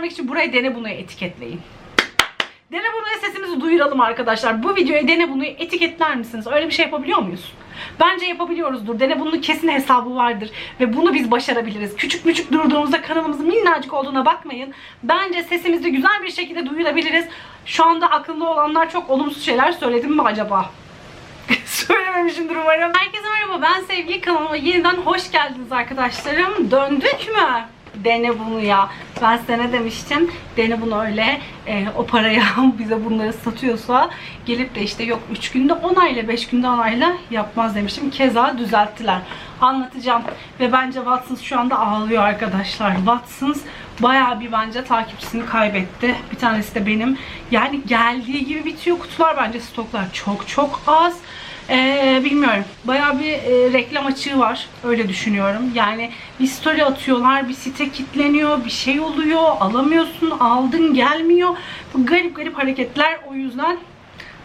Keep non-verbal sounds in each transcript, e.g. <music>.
vermek için buraya dene bunu etiketleyin. Dene bunu sesimizi duyuralım arkadaşlar. Bu videoya dene bunu etiketler misiniz? Öyle bir şey yapabiliyor muyuz? Bence yapabiliyoruzdur. Dene bunun kesin hesabı vardır. Ve bunu biz başarabiliriz. Küçük küçük durduğumuzda kanalımızın minnacık olduğuna bakmayın. Bence sesimizi güzel bir şekilde duyurabiliriz. Şu anda akıllı olanlar çok olumsuz şeyler söyledim mi acaba? <laughs> Söylememişimdir umarım. Herkese merhaba ben Sevgi kanalıma yeniden hoş geldiniz arkadaşlarım. Döndük mü? Dene bunu ya. Ben size ne demiştim? Dene bunu öyle e, o paraya <laughs> bize bunları satıyorsa gelip de işte yok 3 günde 10 ayla 5 günde 10 ayla yapmaz demiştim. Keza düzelttiler. Anlatacağım. Ve bence Watsons şu anda ağlıyor arkadaşlar. Watsons bayağı bir bence takipçisini kaybetti. Bir tanesi de benim. Yani geldiği gibi bitiyor kutular. Bence stoklar çok çok az. Ee, bilmiyorum. Bayağı bir e, reklam açığı var. Öyle düşünüyorum. Yani bir story atıyorlar, bir site kilitleniyor, bir şey oluyor, alamıyorsun, aldın gelmiyor. Bu garip garip hareketler. O yüzden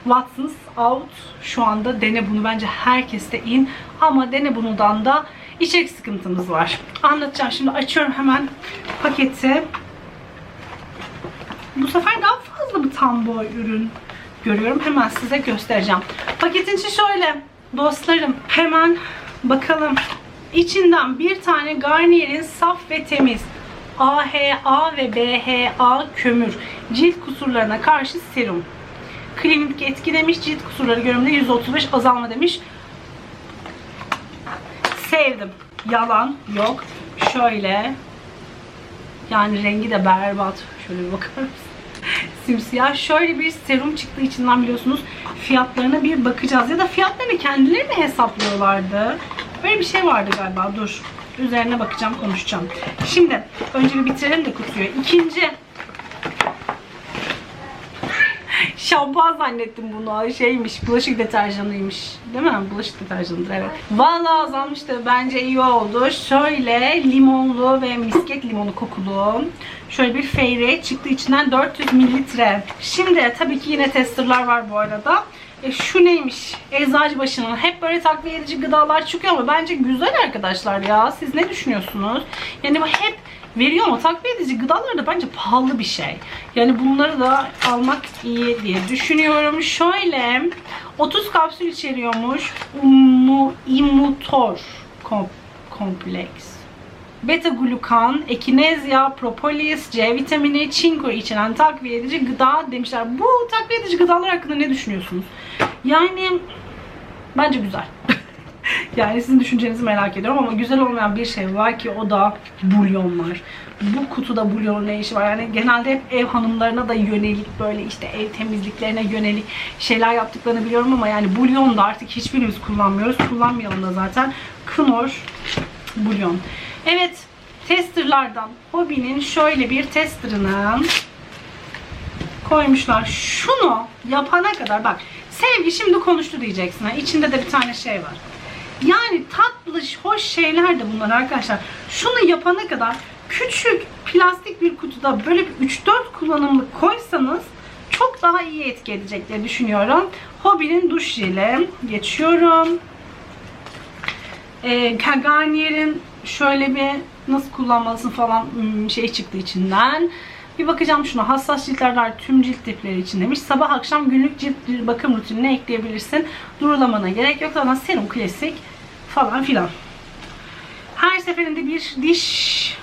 Watsons out. Şu anda dene bunu bence herkeste in. Ama dene bunudan da içerik sıkıntımız var. Anlatacağım. Şimdi açıyorum hemen paketi. Bu sefer daha fazla bir tam boy ürün görüyorum. Hemen size göstereceğim. Paketin içi şöyle. Dostlarım hemen bakalım. İçinden bir tane Garnier'in saf ve temiz AHA ve BHA kömür cilt kusurlarına karşı serum. Klinik etki demiş. Cilt kusurları görümünde %35 azalma demiş. Sevdim. Yalan yok. Şöyle. Yani rengi de berbat. Şöyle bir bakar mısın? Simsiyah. Şöyle bir serum çıktığı içinden biliyorsunuz. Fiyatlarına bir bakacağız. Ya da fiyatlarını kendileri mi hesaplıyorlardı? Böyle bir şey vardı galiba. Dur. Üzerine bakacağım, konuşacağım. Şimdi önce bir bitirelim de kutuyu. İkinci Şampuan zannettim bunu. Şeymiş, bulaşık deterjanıymış. Değil mi? Bulaşık deterjanıdır evet. Vallahi azalmıştı. Bence iyi oldu. Şöyle limonlu ve misket limonu kokulu. Şöyle bir feyre çıktı içinden 400 mililitre. Şimdi tabii ki yine testerlar var bu arada. E, şu neymiş? Eczacıbaşı'nın hep böyle takviye edici gıdalar çıkıyor ama bence güzel arkadaşlar ya. Siz ne düşünüyorsunuz? Yani bu hep veriyor ama takviye edici gıdalar da bence pahalı bir şey. Yani bunları da almak iyi diye düşünüyorum. Şöyle 30 kapsül içeriyormuş. Umu, imutor kom, kompleks. Beta glukan, ekinezya, propolis, C vitamini, çinko içeren takviye edici gıda demişler. Bu takviye edici gıdalar hakkında ne düşünüyorsunuz? Yani bence güzel. <laughs> <laughs> yani sizin düşüncenizi merak ediyorum ama güzel olmayan bir şey var ki o da bulyonlar. Bu kutuda bulyon ne işi var? Yani genelde hep ev hanımlarına da yönelik böyle işte ev temizliklerine yönelik şeyler yaptıklarını biliyorum ama yani bulyon da artık hiçbirimiz kullanmıyoruz. Kullanmayalım da zaten. Knorr bulyon. Evet, testerlardan Hobby'nin şöyle bir testerını koymuşlar. Şunu yapana kadar bak sevgi şimdi konuştu diyeceksin. Ha. İçinde de bir tane şey var. Yani tatlış, hoş şeyler de bunlar arkadaşlar. Şunu yapana kadar küçük plastik bir kutuda böyle bir 3-4 kullanımlık koysanız çok daha iyi etki edecek diye düşünüyorum. Hobby'nin duş jeli. Geçiyorum. E, Garnier'in şöyle bir nasıl kullanmalısın falan hmm, şey çıktı içinden. Bir bakacağım şuna. Hassas ciltler var tüm cilt tipleri için demiş. Sabah akşam günlük cilt bakım rutinine ekleyebilirsin. Durulamana gerek yok. Zaten serum klasik falan filan. Her seferinde bir diş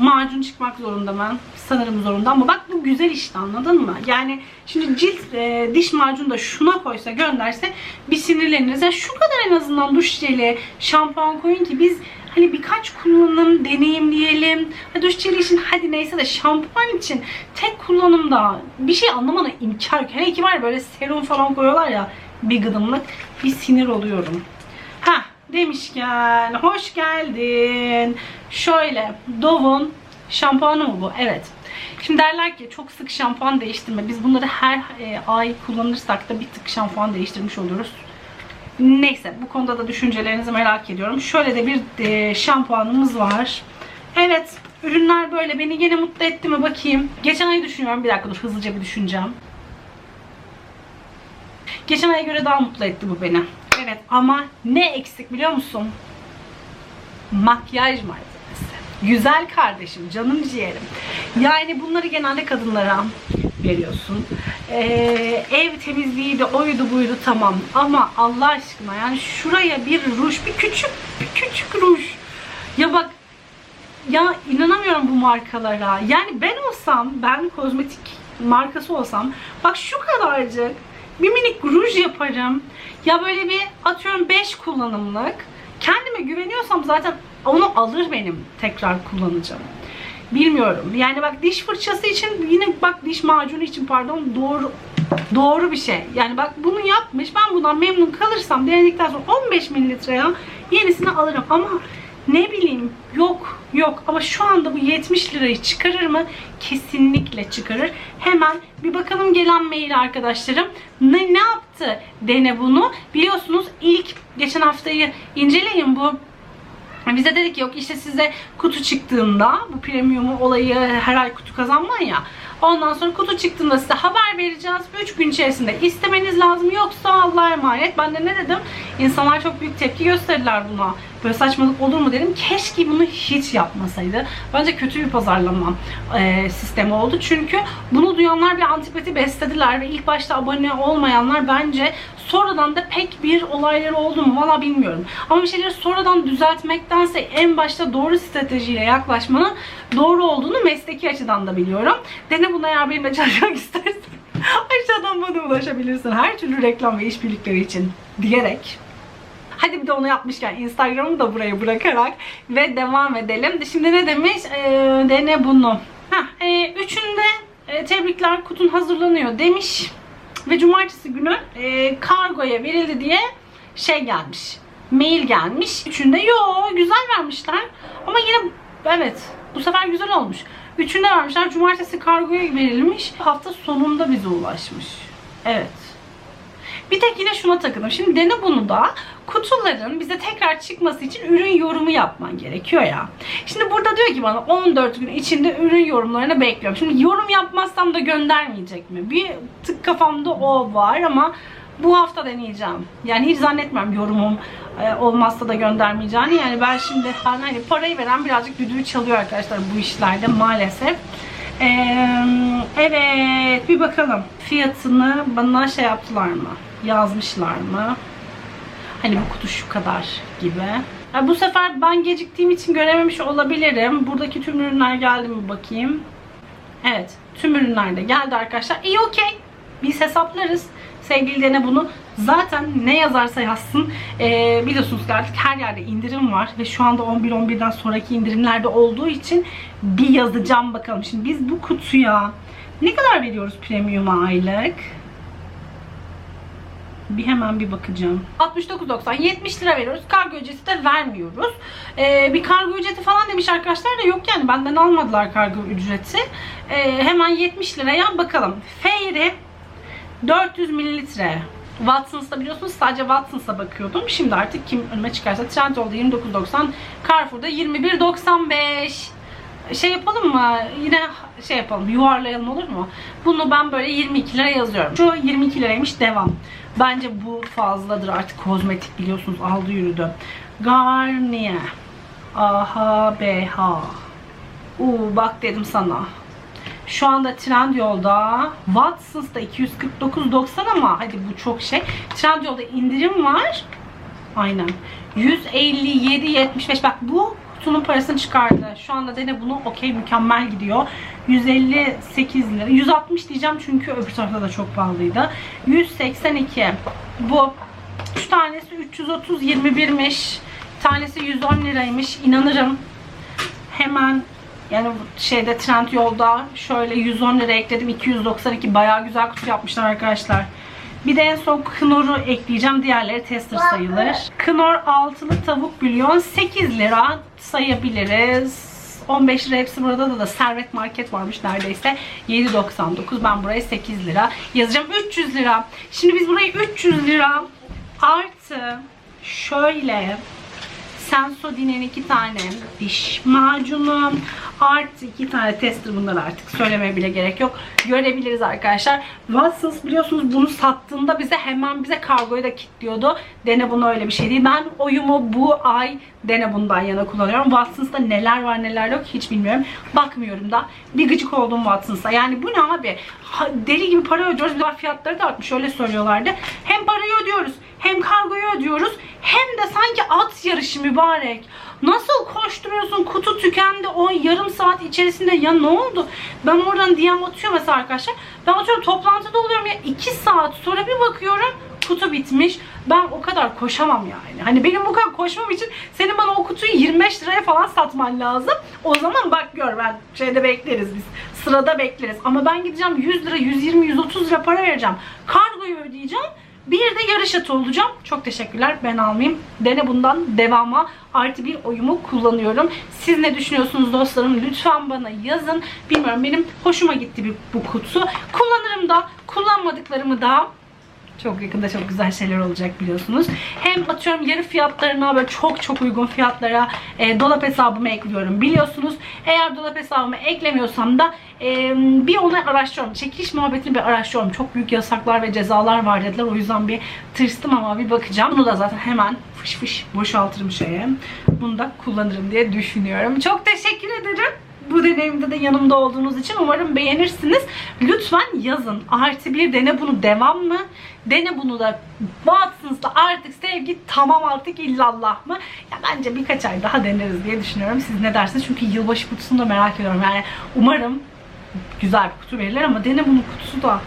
macun çıkmak zorunda ben. Sanırım zorunda ama bak bu güzel işte anladın mı? Yani şimdi cilt e, diş macunu da şuna koysa gönderse bir sinirleniriz. Yani şu kadar en azından duş jeli, şampuan koyun ki biz hani birkaç kullanım deneyimleyelim. Ha, duş jeli için hadi neyse de şampuan için tek kullanımda bir şey anlamana imkan yok. Hele ki var böyle serum falan koyuyorlar ya bir gıdımlık bir sinir oluyorum. Ha demişken hoş geldin. Şöyle Dove'un şampuanı mı bu? Evet. Şimdi derler ki çok sık şampuan değiştirme. Biz bunları her e, ay kullanırsak da bir tık şampuan değiştirmiş oluyoruz. Neyse bu konuda da düşüncelerinizi merak ediyorum. Şöyle de bir e, şampuanımız var. Evet ürünler böyle beni yine mutlu etti mi bakayım. Geçen ayı düşünüyorum. Bir dakika dur hızlıca bir düşüneceğim. Geçen aya göre daha mutlu etti bu beni. Evet ama ne eksik biliyor musun? Makyaj malzemesi. Güzel kardeşim, canım ciğerim. Yani bunları genelde kadınlara veriyorsun. Ee, ev temizliği de oydu buydu tamam. Ama Allah aşkına yani şuraya bir ruj, bir küçük, bir küçük ruj. Ya bak ya inanamıyorum bu markalara. Yani ben olsam, ben kozmetik markası olsam bak şu kadarcık bir minik ruj yaparım. Ya böyle bir atıyorum 5 kullanımlık. Kendime güveniyorsam zaten onu alır benim tekrar kullanacağım. Bilmiyorum. Yani bak diş fırçası için yine bak diş macunu için pardon doğru doğru bir şey. Yani bak bunu yapmış. Ben bundan memnun kalırsam denedikten sonra 15 mililitreye yenisini alırım. Ama ne bileyim yok yok ama şu anda bu 70 lirayı çıkarır mı? Kesinlikle çıkarır. Hemen bir bakalım gelen mail arkadaşlarım. Ne, ne yaptı Dene bunu? Biliyorsunuz ilk geçen haftayı inceleyin bu bize dedik yok işte size kutu çıktığında bu premium olayı her ay kutu kazanman ya. Ondan sonra kutu çıktığında size haber vereceğiz. 3 gün içerisinde istemeniz lazım. Yoksa Allah'a emanet. Ben de ne dedim? İnsanlar çok büyük tepki gösterdiler buna. Böyle saçmalık olur mu dedim. Keşke bunu hiç yapmasaydı. Bence kötü bir pazarlama e, sistemi oldu. Çünkü bunu duyanlar bir antipati beslediler ve ilk başta abone olmayanlar bence sonradan da pek bir olayları oldu mu valla bilmiyorum. Ama bir şeyleri sonradan düzeltmektense en başta doğru stratejiyle yaklaşmanın doğru olduğunu mesleki açıdan da biliyorum. Dene bunu eğer benimle çalışmak <laughs> istersen aşağıdan bana ulaşabilirsin. Her türlü reklam ve işbirlikleri için diyerek Hadi bir de onu yapmışken Instagram'ı da buraya bırakarak ve devam edelim. Şimdi ne demiş? Ee, dene bunu. Heh, e, üçünde e, tebrikler kutun hazırlanıyor demiş. Ve cumartesi günü e, kargoya verildi diye şey gelmiş. Mail gelmiş. Üçünde yo güzel vermişler. Ama yine evet bu sefer güzel olmuş. Üçünde vermişler. Cumartesi kargoya verilmiş. Hafta sonunda bize ulaşmış. Evet. Bir tek yine şuna takıldım. Şimdi dene bunu da kutuların bize tekrar çıkması için ürün yorumu yapman gerekiyor ya. Şimdi burada diyor ki bana 14 gün içinde ürün yorumlarını bekliyorum. Şimdi yorum yapmazsam da göndermeyecek mi? Bir tık kafamda o var ama bu hafta deneyeceğim. Yani hiç zannetmem yorumum e, olmazsa da göndermeyeceğini. Yani ben şimdi ben hani parayı veren birazcık düdüğü çalıyor arkadaşlar bu işlerde maalesef. Ee, evet bir bakalım fiyatını bana şey yaptılar mı? Yazmışlar mı? Hani bu kutu şu kadar gibi. Ya bu sefer ben geciktiğim için görememiş olabilirim. Buradaki tüm ürünler geldi mi bakayım. Evet tüm ürünler de geldi arkadaşlar. İyi okey. Biz hesaplarız. Sevgili Dene bunu zaten ne yazarsa yazsın ee, biliyorsunuz ki artık her yerde indirim var ve şu anda 11-11'den sonraki indirimlerde olduğu için bir yazacağım bakalım. Şimdi biz bu kutuya ne kadar veriyoruz premium aylık? Bir hemen bir bakacağım. 69.90 70 lira veriyoruz. Kargo ücreti de vermiyoruz. Ee, bir kargo ücreti falan demiş arkadaşlar da yok yani benden almadılar kargo ücreti. Ee, hemen 70 liraya bakalım. Fairy 400 mililitre. Watsons'ta biliyorsunuz sadece Watsons'a bakıyordum. Şimdi artık kim önüme çıkarsa Trendyol'da 29.90, Carrefour'da 21.95 şey yapalım mı? Yine şey yapalım, yuvarlayalım olur mu? Bunu ben böyle 22 lira yazıyorum. Şu 22 liraymış devam. Bence bu fazladır artık kozmetik biliyorsunuz aldı yürüdü. Garnier. Aha beha. Uuu bak dedim sana. Şu anda Trendyol'da Watsons'da 249.90 ama hadi bu çok şey. Trendyol'da indirim var. Aynen. 157.75 bak bu kutunun parasını çıkardı. Şu anda dene bunu okey mükemmel gidiyor. 158 lira. 160 diyeceğim çünkü öbür tarafta da çok pahalıydı. 182. Bu 3 tanesi 330 21'miş. Tanesi 110 liraymış. İnanırım. Hemen yani şeyde trend yolda şöyle 110 lira ekledim. 292 bayağı güzel kutu yapmışlar arkadaşlar. Bir de en son Knorr'u ekleyeceğim. Diğerleri tester sayılır. Knorr altılı tavuk bülyon 8 lira sayabiliriz. 15 lira hepsi burada da da Servet Market varmış neredeyse. 7.99 ben buraya 8 lira yazacağım. 300 lira. Şimdi biz burayı 300 lira artı şöyle Sensodyne'in iki tane diş macunu artı iki tane tester bunlar artık söylemeye bile gerek yok. Görebiliriz arkadaşlar. Watsons biliyorsunuz bunu sattığında bize hemen bize kargoyu da kilitliyordu. Dene bunu öyle bir şey değil. Ben oyumu bu ay Dene bundan yana kullanıyorum. Watsons'ta neler var neler yok hiç bilmiyorum. Bakmıyorum da. Bir gıcık oldum Watsons'a. Yani bu ne abi? Deli gibi para ödüyoruz. Bir fiyatları da artmış. Öyle söylüyorlardı. Hem parayı ödüyoruz hem kargoyu ödüyoruz hem de sanki at yarışı mübarek. Nasıl koşturuyorsun? Kutu tükendi o yarım saat içerisinde. Ya ne oldu? Ben oradan DM atıyor mesela arkadaşlar. Ben atıyorum toplantıda oluyorum ya 2 saat sonra bir bakıyorum kutu bitmiş. Ben o kadar koşamam yani. Hani benim bu kadar koşmam için senin bana o kutuyu 25 liraya falan satman lazım. O zaman bak gör ben şeyde bekleriz biz. Sırada bekleriz. Ama ben gideceğim 100 lira, 120, 130 lira para vereceğim. Kargoyu ödeyeceğim. Bir de yarış atı olacağım. Çok teşekkürler. Ben almayayım. Dene bundan devama artı bir oyumu kullanıyorum. Siz ne düşünüyorsunuz dostlarım? Lütfen bana yazın. Bilmiyorum benim hoşuma gitti bu kutu. Kullanırım da kullanmadıklarımı da çok yakında çok güzel şeyler olacak biliyorsunuz. Hem atıyorum yarı fiyatlarına böyle çok çok uygun fiyatlara e, dolap hesabımı ekliyorum biliyorsunuz. Eğer dolap hesabımı eklemiyorsam da e, bir onu araştırıyorum. Çekiliş muhabbetini bir araştırıyorum. Çok büyük yasaklar ve cezalar var dediler. O yüzden bir tırstım ama bir bakacağım. Bunu da zaten hemen fış fış boşaltırım şeye. Bunu da kullanırım diye düşünüyorum. Çok teşekkür ederim bu deneyimde de yanımda olduğunuz için umarım beğenirsiniz. Lütfen yazın. Artı bir dene bunu devam mı? Dene bunu da Watsons'ta artık sevgi tamam artık illallah mı? Ya bence birkaç ay daha deneriz diye düşünüyorum. Siz ne dersiniz? Çünkü yılbaşı kutusunu da merak ediyorum. Yani umarım güzel bir kutu verirler ama dene bunun kutusu da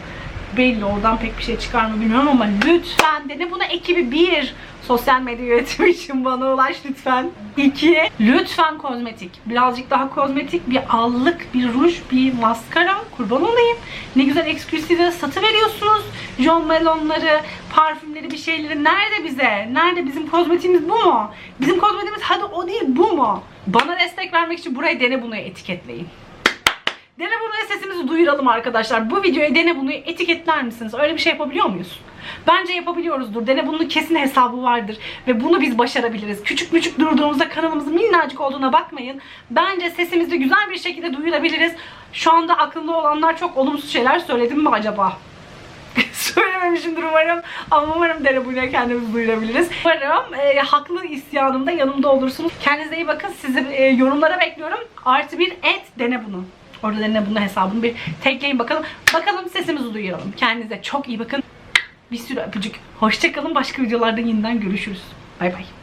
belli. Oradan pek bir şey çıkar mı bilmiyorum ama lütfen dene buna ekibi bir sosyal medya yönetimi <laughs> için bana ulaş lütfen. İki, lütfen kozmetik. Birazcık daha kozmetik bir allık, bir ruj, bir maskara kurban olayım. Ne güzel eksklusive satı veriyorsunuz. John Malone'ları, parfümleri, bir şeyleri. Nerede bize? Nerede? Bizim kozmetiğimiz bu mu? Bizim kozmetiğimiz hadi o değil bu mu? Bana destek vermek için buraya dene bunu etiketleyin. Dene Bunu'ya sesimizi duyuralım arkadaşlar. Bu videoya Dene Bunu'yu etiketler misiniz? Öyle bir şey yapabiliyor muyuz? Bence yapabiliyoruzdur. Dene Bunu'nun kesin hesabı vardır. Ve bunu biz başarabiliriz. Küçük küçük durduğumuzda kanalımızın minnacık olduğuna bakmayın. Bence sesimizi güzel bir şekilde duyurabiliriz. Şu anda aklında olanlar çok olumsuz şeyler söyledim mi acaba? <laughs> Söylememişimdir umarım. Ama umarım Dene Bunu'ya kendimizi duyurabiliriz. Umarım e, haklı isyanımda yanımda olursunuz. Kendinize iyi bakın. Sizi e, yorumlara bekliyorum. Artı bir et Dene Bunu. Orada Dene Bunu hesabını bir tekleyin bakalım. Bakalım sesimizi duyuralım. Kendinize çok iyi bakın. Bir sürü öpücük. Hoşçakalın. Başka videolarda yeniden görüşürüz. Bay bay.